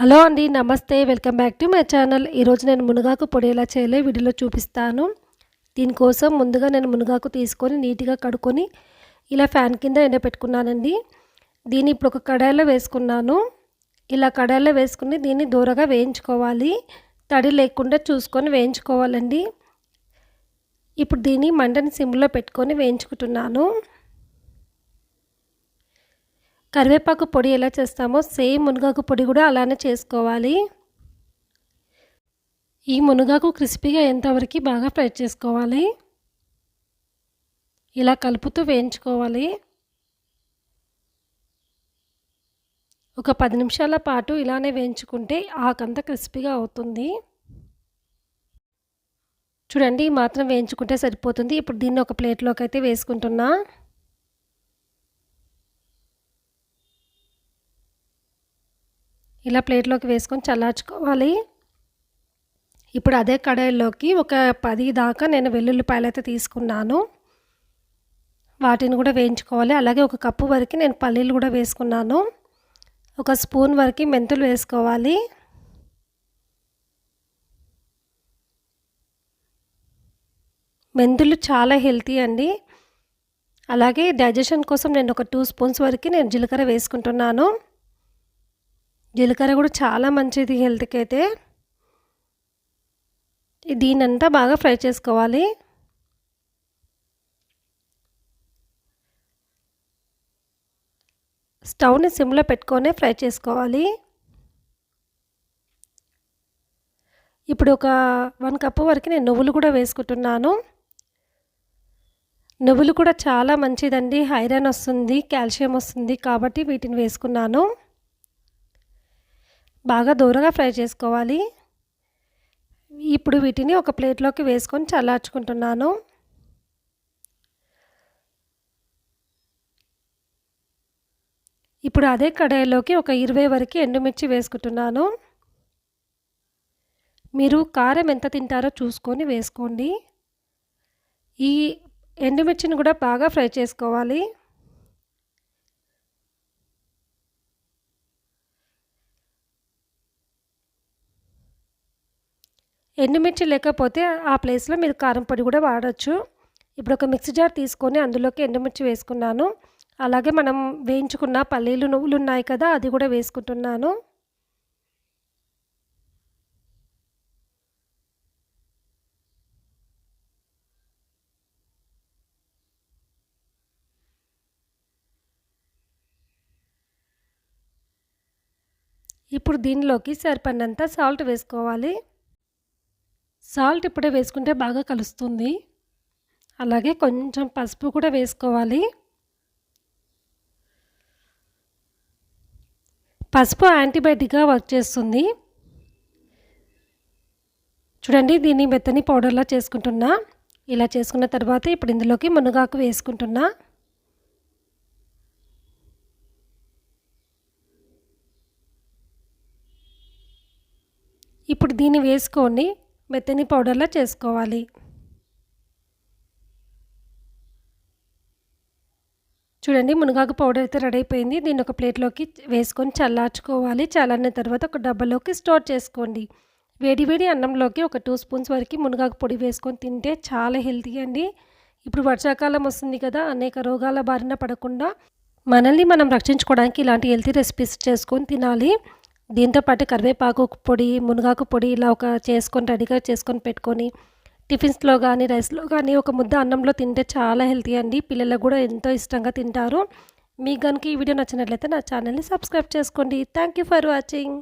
Hello అండి నమస్తే. Welcome back to my channel. ఈరోజు నేను మునగాకు పొడి ఎలా చేయలే. వీడియోలో చూపిస్తాను. దీనికోసం ముందుగా నేను మునగాకు తీసుకొని నీట్గా కడుక్కొని ఇలా ఫ్యాన్ కింద ఎండబెట్టుకున్నానండి. దీన్ని ఇప్పుడు ఒక కడాయిలో వేసుకున్నాను. ఇలా కడాయిలో వేసుకుని దీన్ని దూరగా వేయించుకోవాలి. తడి లేకుండా చూసుకొని వేయించుకోవాలండి. ఇప్పుడు దీన్ని మంటని సిమ్లో పెట్టుకొని వేయించుకుంటున్నాను. కరివేపాకు పొడి ఎలా చేస్తామో సేమ్ మునగాకు పొడి కూడా అలానే చేసుకోవాలి. ఈ మునగాకు క్రిస్పీగా ఎంతవరకు బాగా ఫ్రై చేసుకోవాలి. ఇలా కలుపుతూ వేయించుకోవాలి. ఒక పది నిమిషాల పాటు ఇలానే వేయించుకుంటే ఆకంతా క్రిస్పీగా అవుతుంది. చూడండి మాత్రం వేయించుకుంటే సరిపోతుంది. ఇప్పుడు దీన్ని ఒక ప్లేట్లోకి అయితే వేసుకుంటున్నా. ఇలా ప్లేట్లోకి వేసుకొని చల్లార్చుకోవాలి. ఇప్పుడు అదే కడాయిలోకి ఒక పది దాకా నేను వెల్లుల్లిపాయలు అయితే తీసుకున్నాను. వాటిని కూడా వేయించుకోవాలి. అలాగే ఒక కప్పు వరకు నేను పల్లీలు కూడా వేసుకున్నాను. ఒక స్పూన్ వరకు మెంతులు వేసుకోవాలి. మెంతులు చాలా హెల్తీ అండి. అలాగే డైజెషన్ కోసం నేను ఒక టూ స్పూన్స్ వరకు నేను జీలకర్ర వేసుకుంటున్నాను. జీలకర్ర కూడా చాలా మంచిది హెల్త్కి అయితే. దీనంతా బాగా ఫ్రై చేసుకోవాలి. స్టవ్ని సిమ్లో పెట్టుకొని ఫ్రై చేసుకోవాలి. ఇప్పుడు ఒక వన్ కప్పు వరకు నేను నువ్వులు కూడా వేసుకుంటున్నాను. నువ్వులు కూడా చాలా మంచిదండి. ఐరన్ వస్తుంది కాల్షియం వస్తుంది కాబట్టి వీటిని వేసుకున్నాను. బాగా దూరంగా ఫ్రై చేసుకోవాలి. ఇప్పుడు వీటిని ఒక ప్లేట్లోకి వేసుకొని చల్లార్చుకుంటున్నాను. ఇప్పుడు అదే కడాయిలోకి ఒక ఇరవై వరకు ఎండుమిర్చి వేసుకుంటున్నాను. మీరు కారం ఎంత తింటారో చూసుకొని వేసుకోండి. ఈ ఎండుమిర్చిని కూడా బాగా ఫ్రై చేసుకోవాలి. ఎండుమిర్చి లేకపోతే ఆ ప్లేస్లో మీరు కారం పొడి కూడా వాడచ్చు. ఇప్పుడు ఒక మిక్సీ జార్ తీసుకొని అందులోకి ఎండుమిర్చి వేసుకున్నాను. అలాగే మనం వేయించుకున్న పల్లీలు నువ్వులు ఉన్నాయి కదా అది కూడా వేసుకుంటున్నాను. ఇప్పుడు దీనిలోకి సరిపడినంత సాల్ట్ వేసుకోవాలి. సాల్ట్ ఇప్పుడే వేసుకుంటే బాగా కలుస్తుంది. అలాగే కొంచెం పసుపు కూడా వేసుకోవాలి. పసుపు యాంటీబయాటిక్గా వర్క్ చేస్తుంది. చూడండి దీన్ని మెత్తని పౌడర్లా చేసుకుంటున్నా. ఇలా చేసుకున్న తర్వాత ఇప్పుడు ఇందులోకి మునగాకు వేసుకుంటున్నా. ఇప్పుడు దీన్ని వేసుకొని మెత్తని పౌడర్లా చేసుకోవాలి. చూడండి మునగాకు పౌడర్ అయితే రెడీ అయిపోయింది. దీన్ని ఒక ప్లేట్లోకి వేసుకొని చల్లార్చుకోవాలి. చల్లారిన తర్వాత ఒక డబ్బాలోకి స్టోర్ చేసుకోండి. వేడివేడి అన్నంలోకి ఒక టూ స్పూన్స్ వరకు మునగాకు పొడి వేసుకొని తింటే చాలా హెల్తీ అండి. ఇప్పుడు వర్షాకాలం వస్తుంది కదా అనేక రోగాల బారిన పడకుండా మనల్ని మనం రక్షించుకోవడానికి ఇలాంటి హెల్తీ రెసిపీస్ చేసుకొని తినాలి. దీంతోపాటు కరివేపాకు పొడి మునగాకు పొడి ఇలా ఒక చేసుకొని రెడీగా చేసుకొని పెట్టుకొని టిఫిన్స్లో కానీ రైస్లో కానీ ఒక ముద్ద అన్నంలో తింటే చాలా హెల్తీ అండి. పిల్లలకు కూడా ఎంతో ఇష్టంగా తింటారు. మీకు కనుక ఈ వీడియో నచ్చినట్లయితే నా ఛానల్ని సబ్స్క్రైబ్ చేసుకోండి. Thank you for watching.